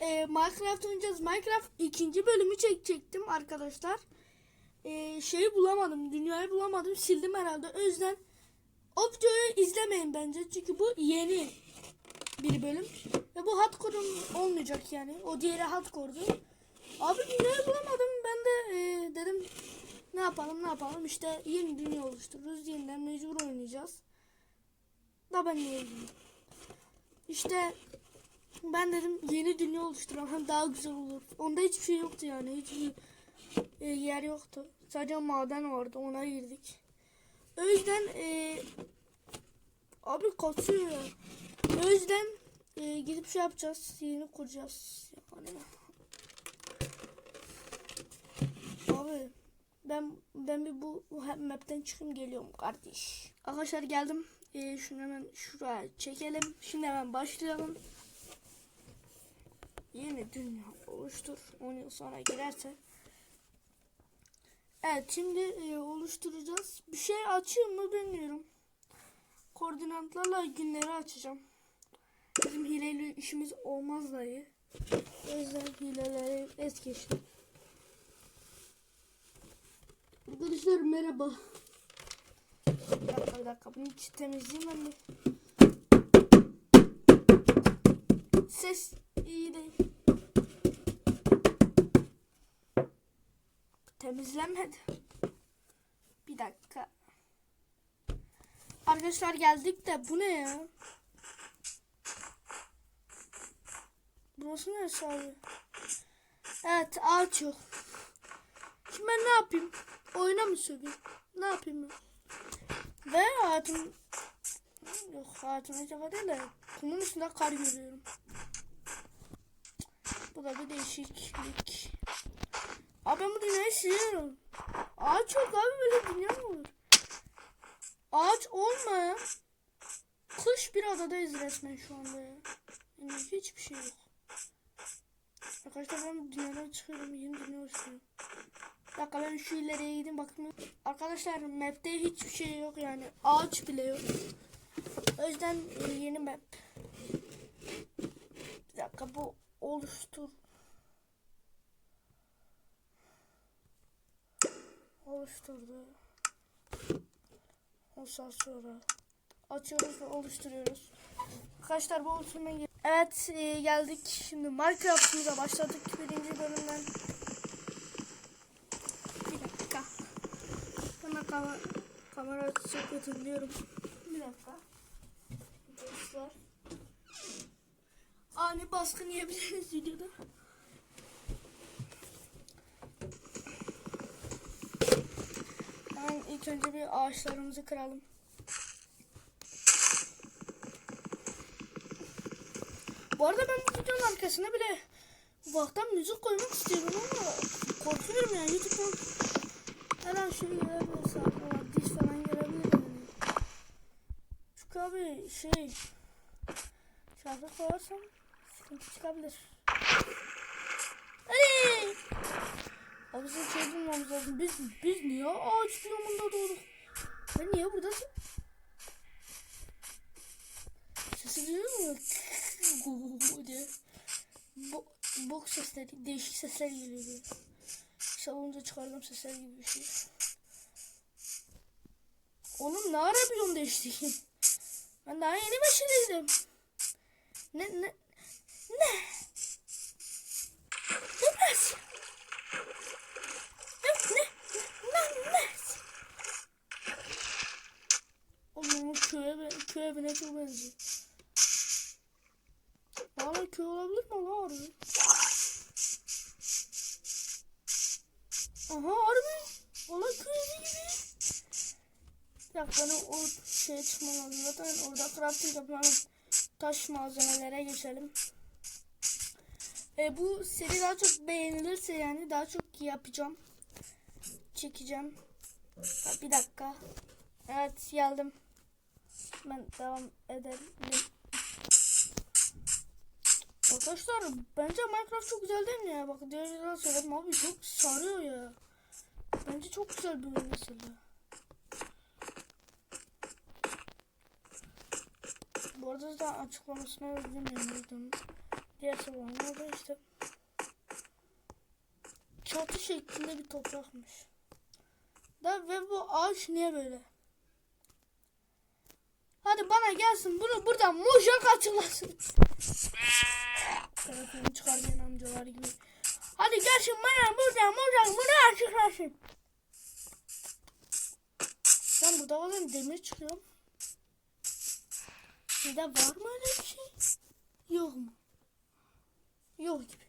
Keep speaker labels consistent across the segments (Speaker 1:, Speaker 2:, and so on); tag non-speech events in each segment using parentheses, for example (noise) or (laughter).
Speaker 1: e, Minecraft oynayacağız. Minecraft ikinci bölümü çekecektim arkadaşlar. E, şeyi bulamadım. Dünyayı bulamadım. Sildim herhalde. O yüzden o videoyu izlemeyin bence. Çünkü bu yeni bir bölüm. Ve bu hardcore'un olmayacak yani. O diğeri hardcore'du. Abi dünyayı bulamadım. Ben de e, dedim ne yapalım ne yapalım. İşte yeni dünya oluştururuz. Yeniden mecbur oynayacağız. Da ben bileyim. İşte ben dedim yeni dünya oluşturalım daha güzel olur. Onda hiçbir şey yoktu yani. Hiçbir e, yer yoktu. Sadece maden vardı. Ona girdik. O yüzden e, abi kaçıyor ya. O yüzden e, gidip şey yapacağız. Yeni kuracağız. Yani. Abi ben ben bir bu map'ten çıkayım geliyorum kardeş. Arkadaşlar geldim. E, şunu hemen şuraya çekelim. Şimdi hemen başlayalım. Yeni dünya oluştur. 10 yıl sonra girerse. Evet şimdi e, oluşturacağız. Bir şey açıyor mu bilmiyorum. Koordinatlarla günleri açacağım. Bizim hileyle işimiz olmaz dayı. O yüzden hileleri es geçtim. Arkadaşlar merhaba. Bir dakika bir dakika bunu hiç temizleyeyim ben de. Ses iyi değil. Temizlenmedi. Bir dakika. Arkadaşlar geldik de bu ne ya? Burası neresi abi? Evet ağaç yok. Şimdi ben ne yapayım? Oyuna mı söveyim? Ne yapayım ben? Ve hayatım... Yok hayatım acaba değil de kumun üstünde kar görüyorum. Bu da bir değişiklik. Abi ben bu dünyayı siliyorum. Ağaç yok abi böyle dünya mı olur? Ağaç olmayan kış bir adadayız resmen şu anda ya. Yani hiçbir şey yok. Arkadaşlar ben dünyadan çıkıyorum. Yeni dünya oluşturuyorum. Bir dakika ben şu ileriye gideyim bakayım. Arkadaşlar map'te hiçbir şey yok yani. Ağaç bile yok. O yüzden e, yeni map. Bir dakika bu oluştur. Oluşturdu. 10 saat sonra açıyoruz ve oluşturuyoruz. Arkadaşlar bu oluşturmaya gel- Evet e, geldik. Şimdi Minecraft'ımıza başladık birinci bölümden. Bir dakika. Bana kamera, çok hatırlıyorum. Bir dakika. Dostlar. Ani baskın yiyebiliriz videoda. Hemen ilk önce bir ağaçlarımızı kıralım. Bu arada ben bu videonun arkasına bile ufaktan müzik koymak istiyorum ama korkuyorum yani YouTube'dan her an şey gelebilir saçma diş falan gelebilir yani. Çünkü abi şey şarkı koyarsam çıkabilir. Hadi! Abi sen şey bulmamız lazım. Biz, biz niye ağaç biyomunda doğduk? Sen niye buradasın? Sesi duyuyor musun? diye. Bo bok sesleri, değişik sesler geliyor böyle. Salonda çıkardığım sesler gibi bir şey. Oğlum ne ara biyom değişti? Ben daha yeni başladım. Ne ne ne? Burası? Ne ne ne ne? Oğlum köye ben köye evine çok benziyor. Valla köy olabilir mi lan harbi? Aha harbi. Valla köy evi gibi. Dakika ben o şeye çıkmam lazım. Zaten orada crafting yapalım. Taş malzemelere geçelim. E, bu seri daha çok beğenilirse yani daha çok yapacağım. Çekeceğim. Ha, bir dakika. Evet geldim. Ben devam edelim. Arkadaşlar bence Minecraft çok güzel değil mi ya? Bak diğer videoda söyledim abi çok sarıyor ya. Bence çok güzel bir oyun mesela. Bu arada da açıklamasını videonun. Diğer sabahında da işte şeklinde bir toprakmış. Da ve bu ağaç niye böyle? Hadi bana gelsin bunu buradan muşak açılasın. Telefonu çıkarmayın amcalar gibi. Hadi gelsin bana buradan muşak bunu açıklasın. Ben burada bazen demir çıkıyor. Sizde var mı öyle bir şey? Yok mu? Yok gibi.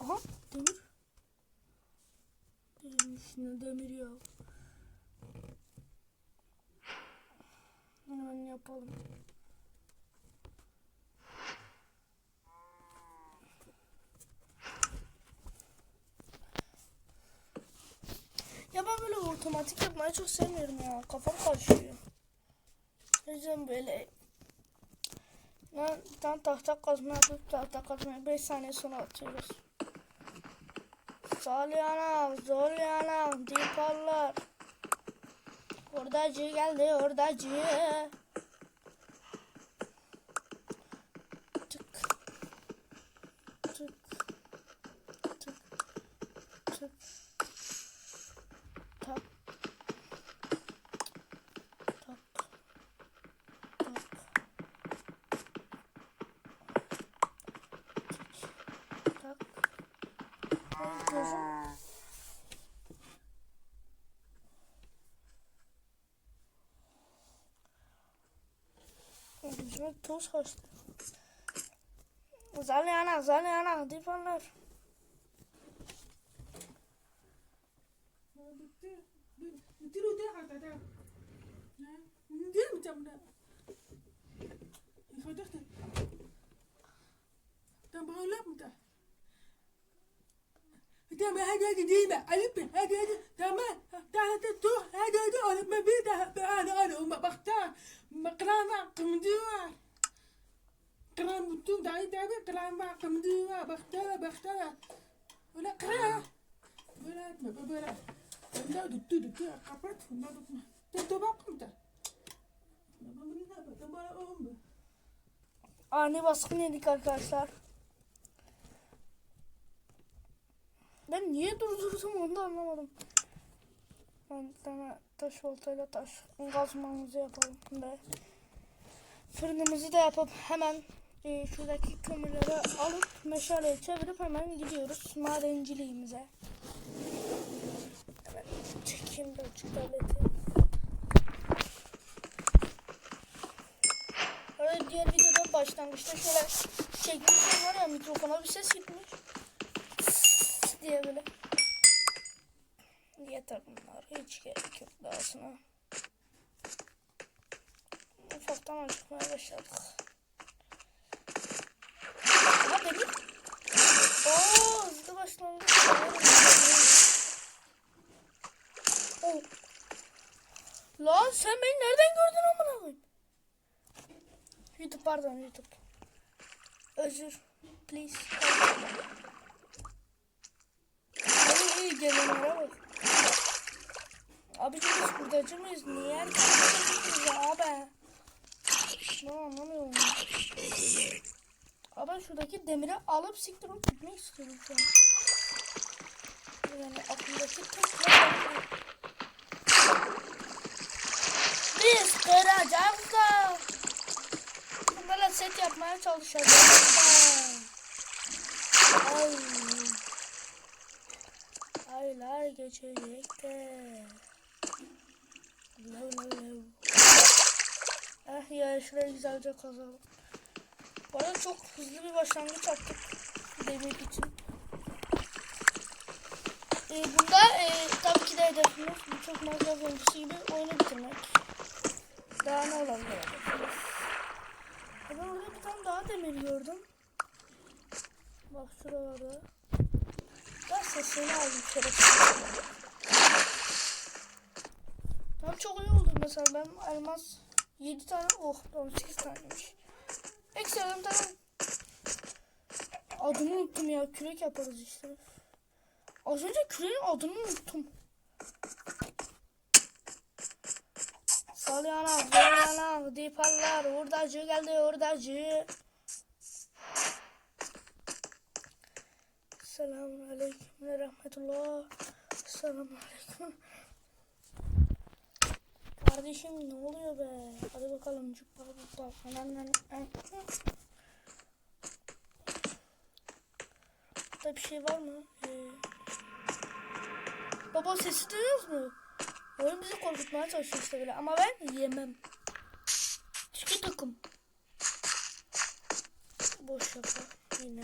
Speaker 1: Aha demir. Demir ne demir ya. Hemen yapalım. Ya ben böyle otomatik yapmayı çok sevmiyorum ya. Kafam karışıyor. O yüzden böyle ben bir tane tahta kazma yapıp tahta kazmayı 5 saniye sonra atıyoruz. Sol yana, sol yana, diparlar. Hordacı geldi, hordacı. Gözüm. Gözüme toz kaçtı. Zal yana, zal yana,
Speaker 2: alif ada ada. Tambah, dah tu ada ada orang mabida ada ada umat bakta. Makrana kemdua. Keram betul dari dari keram mak kemdua bakta bakta. Wala kera. Wala wala. Bunda duttu duttu kapat bunda duttu. Tentu bakım da. Bunda bunda bunda bana oğlum.
Speaker 1: Ani baskın yedik arkadaşlar. Ben niye durdurdum onu da anlamadım. Ben tane taş voltayla taş gazmamızı yapalım ve fırınımızı da yapıp hemen e, şuradaki kömürleri alıp meşaleye çevirip hemen gidiyoruz madenciliğimize. Hemen çekeyim birazcık tableti. Öyle diğer videoda başlangıçta şöyle çekmişim var ya mikrofona bir ses gitmiş. Diye böyle. Yeter bunlar. Hiç gerek yok dahasına. Ufaktan acıkmaya başladık. Ha benim. Oo hızlı başlangıç. Oh. Lan sen beni nereden gördün amına koyayım? YouTube pardon YouTube. Özür. Please. İyi gelenlere bak. Abi biz buradacı mıyız? Niye herkes ya abi? Ben anlamıyorum. Abi şuradaki demiri alıp siktir olup gitmek istiyorum şu an. Yani aklımdaki tek ne? Biz kıracağız da. Bunlarla set yapmaya çalışacağız. Ay. Aylar geçecek de. Lev lev lev. Eh ya şurayı güzelce kazalım. Arada çok hızlı bir başlangıç yaptık. Demir için. Ee, bunda e, tabii ki de hedefimiz birçok Minecraft oyuncusu gibi oyunu bitirmek. Daha ne olabilir Ben orada bir tane daha demir gördüm. Bak şuralarda. Sesini aldım şerefsiz. Tam çok iyi oldu mesela ben elmas 7 tane oh tamam 8 taneymiş. Ekstradan tane adını unuttum ya kürek yaparız işte. Az önce küreğin adını unuttum. Sol yana, sol yana, dipallar, hurdacı geldi, hurdacı. Selamun aleyküm ve rahmetullah. Selamun aleyküm. Kardeşim ne oluyor be? Hadi bakalım cübba cübba. Anan Burada bir şey var mı? Ee, baba sesi duyuyoruz mu? Oyun bizi korkutmaya çalışıyor işte böyle ama ben yemem. Çıkı takım. Boş şaka yine.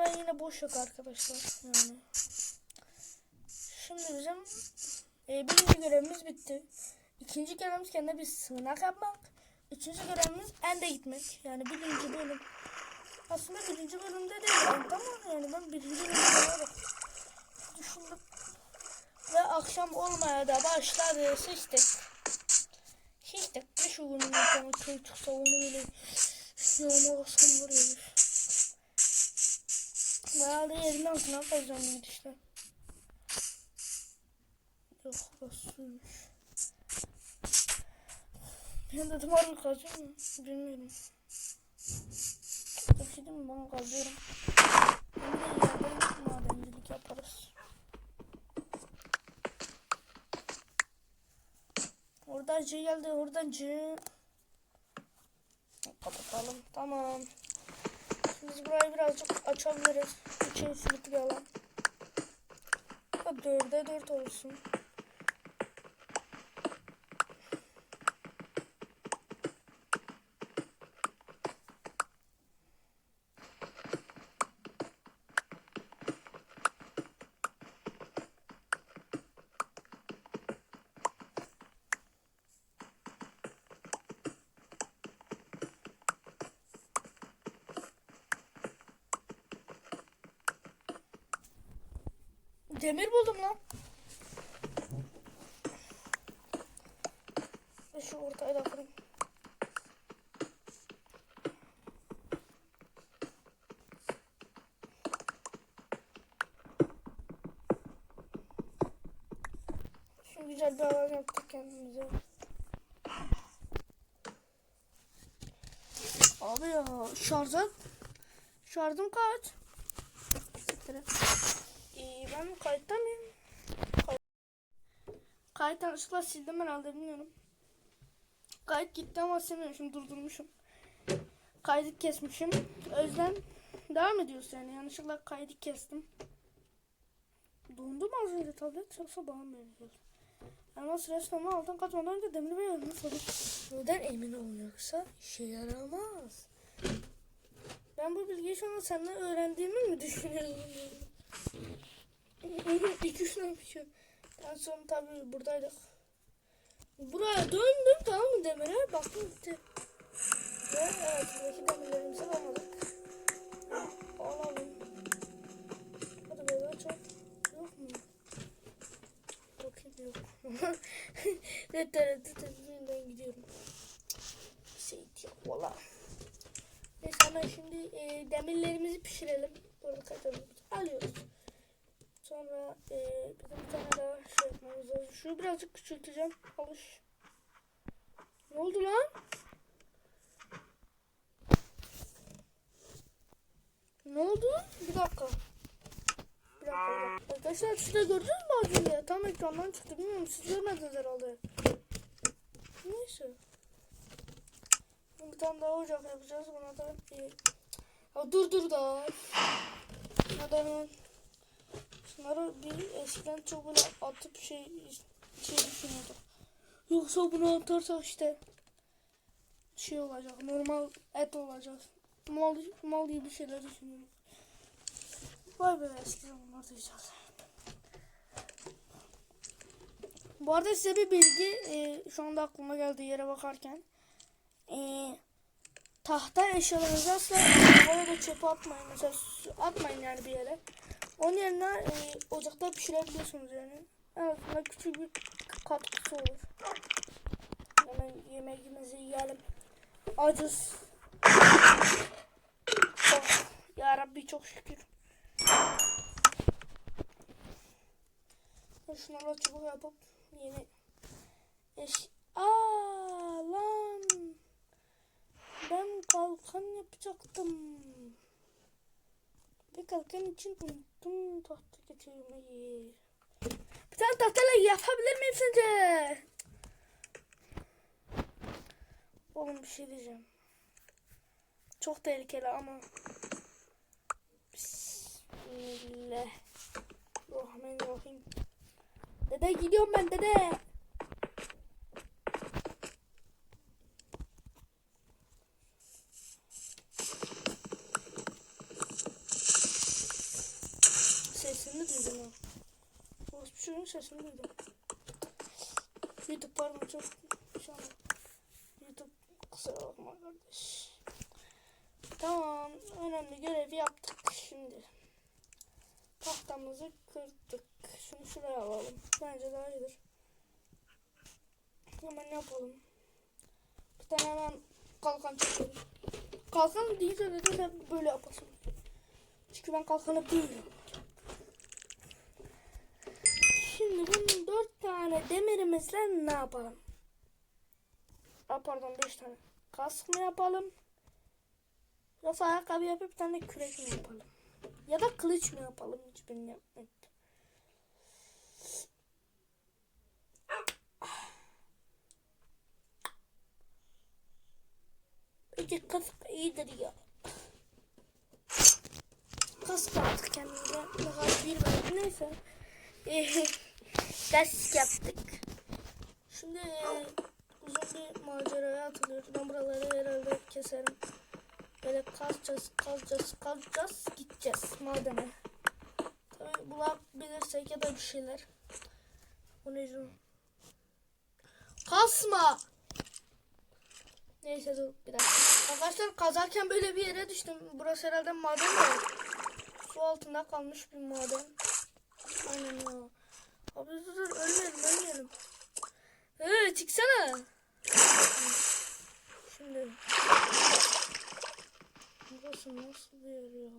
Speaker 1: Ben yine boş yok arkadaşlar yani. Şimdi bizim e, birinci görevimiz bitti. İkinci görevimiz kendine bir sığınak yapmak. Üçüncü görevimiz ende gitmek. Yani birinci bölüm. Aslında birinci bölümde değil ama yani ben birinci bölümde bak. Düşündüm. Ve akşam olmaya da başladı. Sıçtık. Sıçtık. Bir şu günün köy çıksa onu böyle yağma basın vuruyor. Herhalde yerin altına kazacağım bu gidişle. Yok basıymış. Ben dedim harbi kazacağım mı? Bilmiyorum. Şey değil mi? Ben kazıyorum. Hem de yerden madencilik yaparız. Oradan C geldi. Oradan C. Kapatalım. Tamam. Biz burayı birazcık açabiliriz. Silik bir alan. Dörde dört olsun. Demir buldum lan. Şu ortaya da kırayım. Şu güzel bir alan yaptık kendimize. Abi ya şarjım şarjım kaç? Siktir ben kayıtta mıyım? Kay Kayıt yanlışlıkla sildim herhalde bilmiyorum. Kayıt gitti ama silmemişim durdurmuşum. Kaydı kesmişim. O yüzden devam ediyoruz yani. Yanlışlıkla kaydı kestim. Dondu mu az önce tablet yoksa bana mı geldi? Elmas resmen altın katmadan önce demir ve elmas olur. Neden emin ol yoksa işe yaramaz. Ben bu bilgiyi şu an senden öğrendiğimi mi düşünüyorum? İki üç tane pişiyor. En son tabii buradaydık. Buraya döndüm tamam mı demire? Baktım gitti. Ve evet buradaki demirlerimizi almadık. Alalım. Hadi böyle çok. Yok mu? Bakayım yok. (laughs) ne tereddüt ettiğinden gidiyorum. Şey yok valla. Neyse hemen şimdi e, demirlerimizi pişirelim. Burada kaçalım. Alıyoruz. Sonra e, bizim bir tane daha şey yapmamız lazım. Şunu birazcık küçülteceğim. Alış. Ne oldu lan? Ne oldu? Bir dakika. Bir dakika. Arkadaşlar şurada gördünüz mü az önce? Tam ekrandan çıktı. Bilmiyorum siz görmediniz herhalde. Neyse. Bir tane daha ocak yapacağız. Buna da iyi. Ya dur dur da. Hadi hemen. Şunları bir eskiden çok böyle atıp şey şey düşünüyorduk. Yoksa bunu atarsak işte şey olacak. Normal et olacak. Mal, mal gibi şeyler düşünüyorum. Vay be eski zamanlar diyeceğiz. Bu arada size bir bilgi e, şu anda aklıma geldi yere bakarken. E, tahta eşyalarınızı asla havaya da çöpe atmayın. Mesela atmayın yani bir yere. Onun yerine e, ocakta pişirebiliyorsunuz yani. En azından küçük bir katkısı olur. Hemen yemeğimizi yiyelim. Acız. Oh, ya Rabbi çok şükür. Şunlarla çubuk yapıp yeni eş... Aa lan. Ben kalkan yapacaktım. Bir kalkan için unuttum tahta getirmeyi. Bir tane tahtayla yapabilir miyim sence? Oğlum bir şey diyeceğim. Çok tehlikeli ama. Bismillah. Rahmanirrahim. Dede gidiyorum ben dede. Sesini duydum ha. Orospu çocuğun sesini duydum. YouTube pardon çok şu an YouTube kusura bakma kardeş. Tamam önemli görevi yaptık şimdi. Tahtamızı kırdık. Şunu şuraya alalım. Bence daha iyidir. Hemen ne yapalım? Bir tane hemen kalkan çekelim. Kalkan neden hep böyle yapasın? Çünkü ben kalkanı bilmiyorum. Şimdi bunun dört tane demirimizle ne yapalım? Aa, pardon beş tane. Kask mı yapalım? Yoksa ayakkabı yapıp bir tane kürek mi yapalım? Ya da kılıç mı yapalım? Hiçbirini yapmadık. Peki kask iyidir ya. Kask yaptık kendimize. Ne kadar bir neyse. (laughs) Ders yaptık. Şimdi uzun bir maceraya atılıyoruz. Ben buraları herhalde keserim. Böyle kazacağız, kazacağız, kazacağız, gideceğiz madene. Tabii bulabilirsek ya da bir şeyler. Bu ne canım? Kasma! Neyse dur bir dakika. Arkadaşlar kazarken böyle bir yere düştüm. Burası herhalde maden mi? Su altında kalmış bir maden. Aynen ya. Abi dur dur ölmeyelim ölmeyelim. Ee, çıksana. Şimdi. Burası nasıl bir yer ya?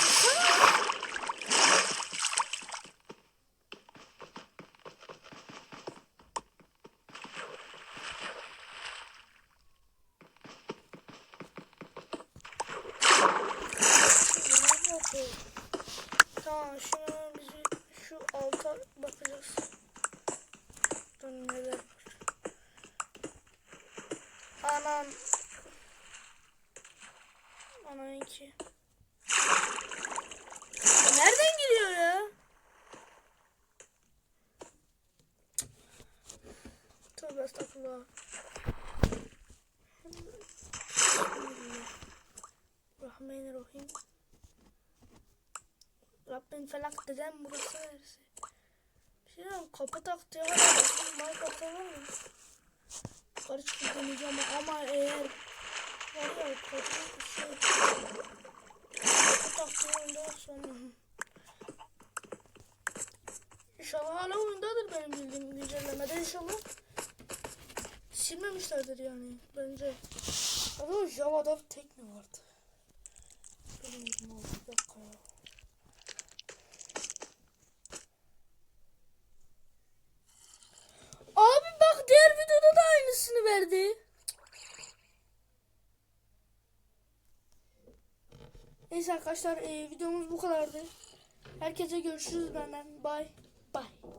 Speaker 1: Çıksana. Nerede? Tamam şimdi biz bir şu alta bakacağız. Dur neler var. Anam. Ana iki. Nereden giriyor ya? Tövbe estağfurullah. Rahmanirrahim. Rabbim felak dedem burası neresi? Bir şey diyeyim, kapı taktı ya. Minecraft var mı? Yukarı çıkıp deneyeceğim ama eğer sonra İnşallah hala oyundadır benim bildiğim güncellemede inşallah silmemişlerdir yani bence. Ama Java'da tek mi vardı? Bir dakika ya. Abi bak diğer videoda da aynısını verdi. Neyse arkadaşlar e, videomuz bu kadardı. Herkese görüşürüz benden. Bye. Bye.